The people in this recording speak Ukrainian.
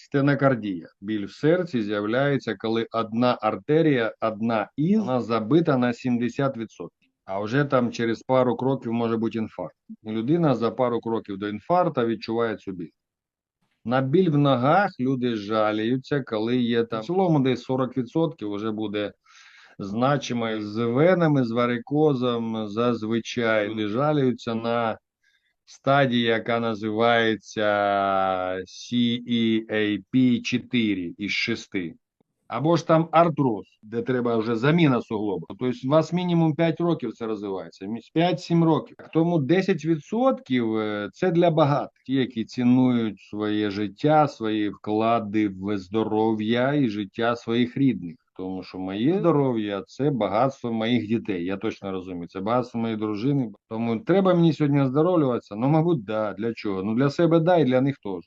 стенокардія. Біль в серці з'являється, коли одна артерія, одна із, вона забита на 70%. А вже там через пару кроків може бути інфаркт. Людина за пару кроків до інфаркту відчуває цю біль. На біль в ногах люди жаліються, коли є там в цілому десь 40% вже буде значимо з венами, з варикозом. Зазвичай люди жаліються на стадії, яка називається CEAP4 із 6. Або ж там артроз, де треба вже заміна суглоба. Тобто у вас мінімум 5 років це розвивається. 5-7 років. Тому 10% е, це для багатих, ті, які цінують своє життя, свої вклади в здоров'я і життя своїх рідних. Тому що моє здоров'я це багатство моїх дітей. Я точно розумію. Це багатство моєї дружини. Тому треба мені сьогодні оздоровлюватися. Ну, мабуть, да. Для чого? Ну для себе да, і для них теж.